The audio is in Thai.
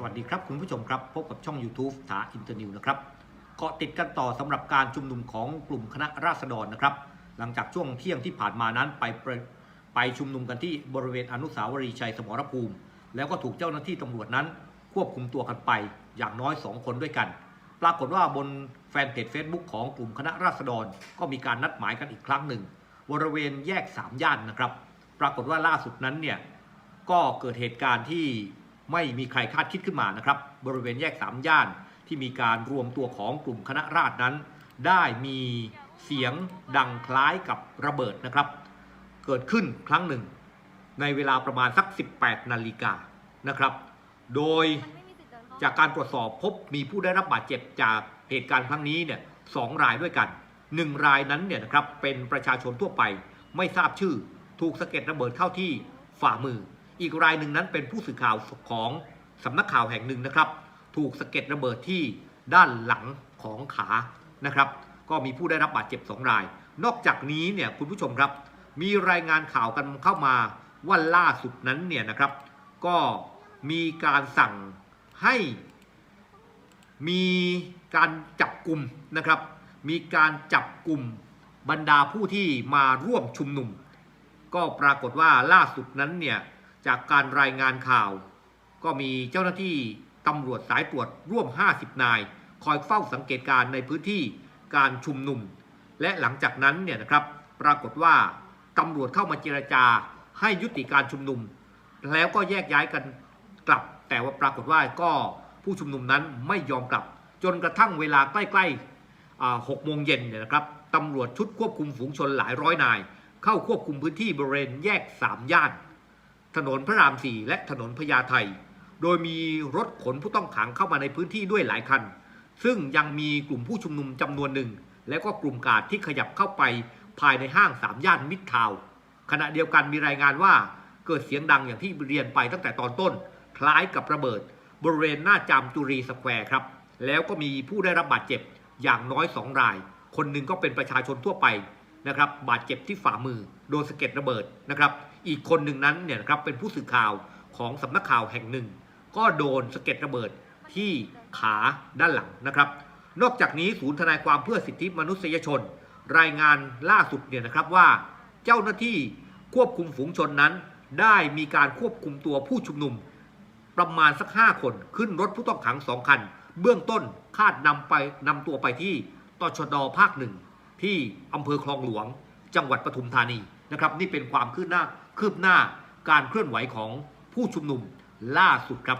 สวัสดีครับคุณผู้ชมครับ พบกับช่อง YouTube ถาอินเตอร์นิวนะครับเกาะติดกันต่อสำหรับการชุมนุมของกลุ่มคณะราษฎรนะครับ หลังจากช่วงเที่ยงที่ผ่านมานั้นไปไปชุมนุมกันที่บริเวณอนุสาวรีย์ชัยสมรภูมิ แล้วก็ถูกเจ้าหน้าที่ตำรวจนั้น ควบคุมตัวกันไปอย่างน้อย 2 คนด้วยกัน ปรากฏว่าบนแฟนเพจ Facebook ของกลุ่มคณะราษฎร ก็มีการนัดหมายกันอีกครั้งหนึ่ง บริเวณแยกสามย่านนะครับ ปรากฏว่าล่าสุดนั้นเนี่ยก็เกิดเหตุการณ์ที่ ไม่มีใครคาดคิดขึ้นมานะครับ บริเวณแยกสามย่านที่มีการรวมตัวของกลุ่มคณะราษฎรนั้น ได้มีเสียงดังคล้ายกับระเบิดนะครับ เกิดขึ้นครั้งหนึ่ง ในเวลาประมาณสัก 18 นาฬิกานะครับ โดยจากการตรวจสอบพบมีผู้ได้รับบาดเจ็บจากเหตุการณ์ครั้งนี้เนี่ยสองรายด้วยกันหนึ่งรายนั้นเนี่ยนะครับเป็นประชาชนทั่วไปไม่ทราบชื่อถูกสะเก็ดระเบิดเข้าที่ฝ่ามือ อีกรายหนึ่งนั้นเป็นผู้สื่อข่าวของสำนักข่าวแห่งหนึ่งนะครับ ถูกสะเก็ดระเบิดที่ด้านหลังของขานะครับ ก็มีผู้ได้รับบาดเจ็บสองราย นอกจากนี้เนี่ยคุณผู้ชมครับ มีรายงานข่าวกันเข้ามาว่าล่าสุดนั้นเนี่ยนะครับ ก็มีการสั่งให้มีการจับกลุ่มนะครับ มีการจับกลุ่มบรรดาผู้ที่มาร่วมชุมนุม ก็ปรากฏว่าล่าสุดนั้นเนี่ย จากการรายงานข่าว ก็มีเจ้าหน้าที่ตำรวจสายตรวจร่วม 50 นาย คอยเฝ้าสังเกตการณ์ในพื้นที่การชุมนุม และหลังจากนั้นเนี่ยนะครับปรากฏว่าตำรวจเข้ามาเจรจาให้ยุติการชุมนุม แล้วก็แยกย้ายกันกลับ แต่ว่าปรากฏว่าก็ผู้ชุมนุมนั้นไม่ยอมกลับ จนกระทั่งเวลาใกล้ๆหกโมงเย็นเนี่ยนะครับตำรวจชุดควบคุมฝูงชนหลายร้อยนาย เข้าควบคุมพื้นที่บริเวณแยกสามย่าน ถนนพระรามสี่และถนนพญาไทโดยมีรถขนผู้ต้องขังเข้ามาในพื้นที่ด้วยหลายคัน ซึ่งยังมีกลุ่มผู้ชุมนุมจำนวนหนึ่ง และก็กลุ่มกาดที่ขยับเข้าไปภายในห้างสามย่านมิตรทาวขณะเดียวกันมีรายงานว่าเกิดเสียงดังอย่างที่เรียนไปตั้งแต่ตอนต้น คล้ายกับระเบิด บริเวณหน้าจามจุรีสแควร์ครับ แล้วก็มีผู้ได้รับบาดเจ็บอย่างน้อยสองราย คนหนึ่งก็เป็นประชาชนทั่วไป นะครับบาดเจ็บที่ฝ่ามือโดนสะเก็ดระเบิดนะครับ อีกคนหนึ่งนั้นเนี่ยนะครับเป็นผู้สื่อข่าวของสำนักข่าวแห่งหนึ่ง ก็โดนสะเก็ดระเบิดที่ขาด้านหลังนะครับ นอกจากนี้ศูนย์ทนายความเพื่อสิทธิมนุษยชน รายงานล่าสุดเนี่ยนะครับว่าเจ้าหน้าที่ควบคุมฝูงชนนั้น ได้มีการควบคุมตัวผู้ชุมนุม ประมาณสัก 5 คนขึ้นรถผู้ต้องขังสองคัน เบื้องต้นคาดนำไปนำตัวไปที่ตชดภาคหนึ่ง ที่อำเภอคลองหลวง จังหวัดปทุมธานีนะครับ นี่เป็นความคืบหน้าคืบหน้าการเคลื่อนไหวของผู้ชุมนุมล่าสุดครับ